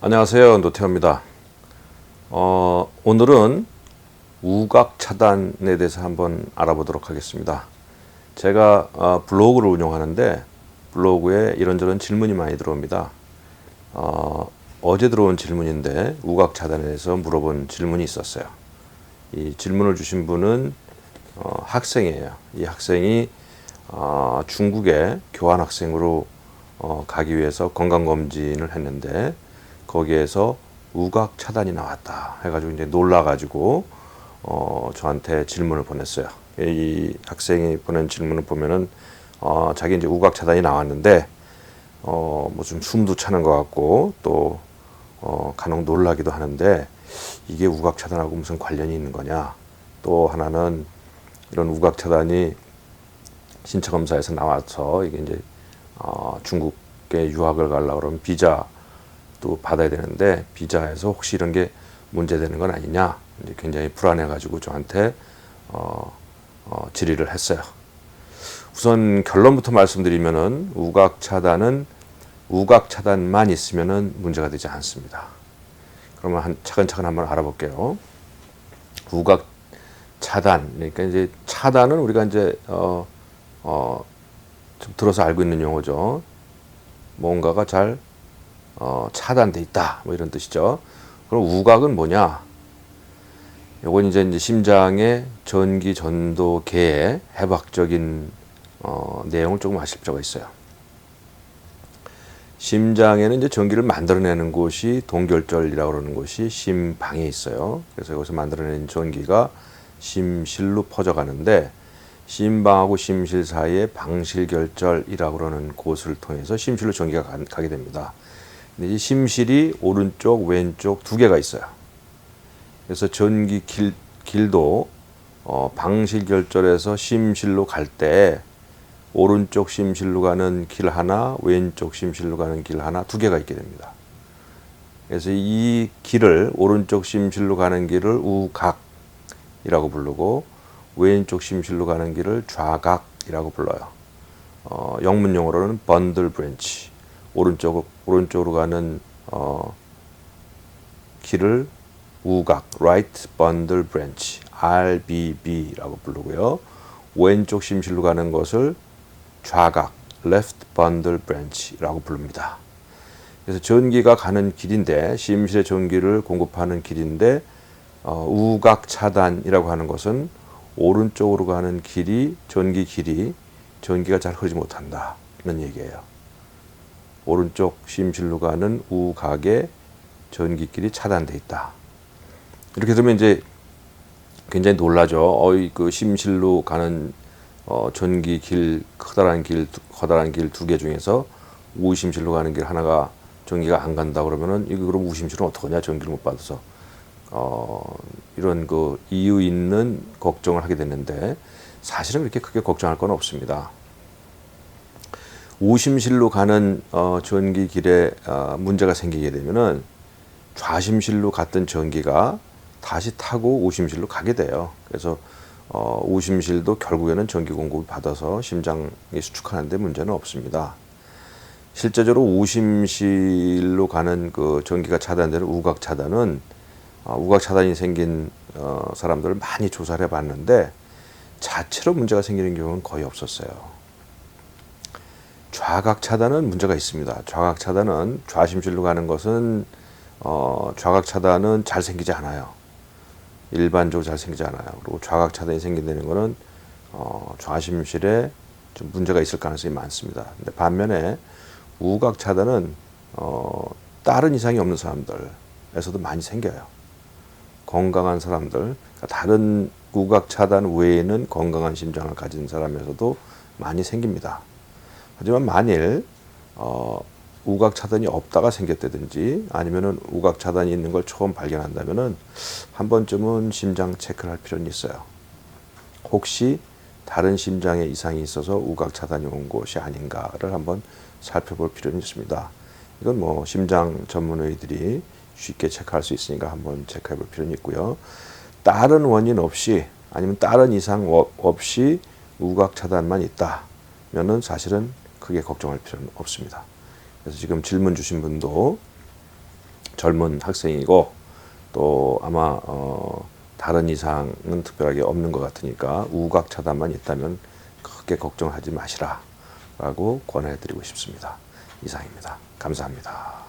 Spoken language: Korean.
안녕하세요. 노태호입니다. 어, 오늘은 우각 차단에 대해서 한번 알아보도록 하겠습니다. 제가 어, 블로그를 운영하는데 블로그에 이런저런 질문이 많이 들어옵니다. 어, 어제 들어온 질문인데 우각 차단에 대해서 물어본 질문이 있었어요. 이 질문을 주신 분은 어, 학생이에요. 이 학생이 어, 중국에 교환 학생으로 어, 가기 위해서 건강 검진을 했는데 거기에서 우각 차단이 나왔다 해가지고 이제 놀라가지고 어, 저한테 질문을 보냈어요. 이 학생이 보낸 질문을 보면은 어, 자기 이제 우각 차단이 나왔는데 어, 뭐좀 숨도 차는 것 같고 또 어, 간혹 놀라기도 하는데 이게 우각 차단하고 무슨 관련이 있는 거냐? 또 하나는 이런 우각 차단이 신체 검사에서 나와서 이게 이제 어, 중국에 유학을 가려고 그러면 비자 또 받아야 되는데 비자에서 혹시 이런 게 문제되는 건 아니냐 이제 굉장히 불안해가지고 저한테 어, 어, 질의를 했어요. 우선 결론부터 말씀드리면은 우각 차단은 우각 차단만 있으면은 문제가 되지 않습니다. 그러면 한 차근차근 한번 알아볼게요. 우각 차단 그러니까 이제 차단은 우리가 이제 어, 어, 좀 들어서 알고 있는 용어죠. 뭔가가 잘 어, 차단돼 있다. 뭐 이런 뜻이죠. 그럼 우각은 뭐냐? 요건 이제, 이제 심장의 전기 전도계의 해박적인 어, 내용을 조금 아실 필요가 있어요. 심장에는 이제 전기를 만들어내는 곳이 동결절이라고 그러는 곳이 심방에 있어요. 그래서 여기서 만들어낸 전기가 심실로 퍼져가는데 심방하고 심실 사이에 방실결절이라고 그러는 곳을 통해서 심실로 전기가 가, 가게 됩니다. 근데 이 심실이 오른쪽, 왼쪽 두 개가 있어요. 그래서 전기 길, 길도 어, 방실결절에서 심실로 갈 때 오른쪽 심실로 가는 길 하나, 왼쪽 심실로 가는 길 하나 두 개가 있게 됩니다. 그래서 이 길을 오른쪽 심실로 가는 길을 우각이라고 부르고 왼쪽 심실로 가는 길을 좌각이라고 불러요. 어, 영문 용어로는 번들 브랜치. 오른쪽 오른쪽으로 가는 어, 길을 우각 (right bundle branch) RBB라고 부르고요. 왼쪽 심실로 가는 것을 좌각 (left bundle branch)라고 부릅니다. 그래서 전기가 가는 길인데 심실의 전기를 공급하는 길인데 어, 우각 차단이라고 하는 것은 오른쪽으로 가는 길이 전기 길이 전기가 잘 흐르지 못한다는 얘기예요. 오른쪽 심실로 가는 우각의 전기길이 차단돼 있다. 이렇게 되면 이제 굉장히 놀라죠. 어이 그 심실로 가는 어, 전기 길 커다란 길 커다란 길 두 개 중에서 우심실로 가는 길 하나가 전기가 안 간다 그러면은 이거 그럼 우심실은 어떡하냐 전기를 못 받아서 어, 이런 그 이유 있는 걱정을 하게 됐는데 사실은 그렇게 크게 걱정할 건 없습니다. 우심실로 가는 어, 전기 길에 어, 문제가 생기게 되면은 좌심실로 갔던 전기가 다시 타고 우심실로 가게 돼요. 그래서 어, 우심실도 결국에는 전기 공급을 받아서 심장이 수축하는데 문제는 없습니다. 실제적으로 우심실로 가는 그 전기가 차단되는 우각 차단은 어, 우각 차단이 생긴 어, 사람들을 많이 조사를 해봤는데 자체로 문제가 생기는 경우는 거의 없었어요. 좌각 차단은 문제가 있습니다. 좌각 차단은 좌심실로 가는 것은 어, 좌각 차단은 잘 생기지 않아요. 일반적으로 잘 생기지 않아요. 그리고 좌각 차단이 생긴다는 것은 어, 좌심실에 좀 문제가 있을 가능성이 많습니다. 근데 반면에 우각 차단은 어, 다른 이상이 없는 사람들에서도 많이 생겨요. 건강한 사람들, 그러니까 다른 우각 차단 외에는 건강한 심장을 가진 사람에서도 많이 생깁니다. 하지만 만일 어, 우각 차단이 없다가 생겼다든지 아니면은 우각 차단이 있는 걸 처음 발견한다면은 한 번쯤은 심장 체크를 할 필요는 있어요. 혹시 다른 심장에 이상이 있어서 우각 차단이 온 것이 아닌가를 한번 살펴볼 필요는 있습니다. 이건 뭐 심장 전문의들이 쉽게 체크할 수 있으니까 한번 체크해 볼 필요는 있고요. 다른 원인 없이 아니면 다른 이상 없이 우각 차단만 있다면은 사실은 크게 걱정할 필요는 없습니다. 그래서 지금 질문 주신 분도 젊은 학생이고 또 아마 어, 다른 이상은 특별하게 없는 것 같으니까 우각 차단만 있다면 크게 걱정하지 마시라라고 권해드리고 싶습니다. 이상입니다. 감사합니다.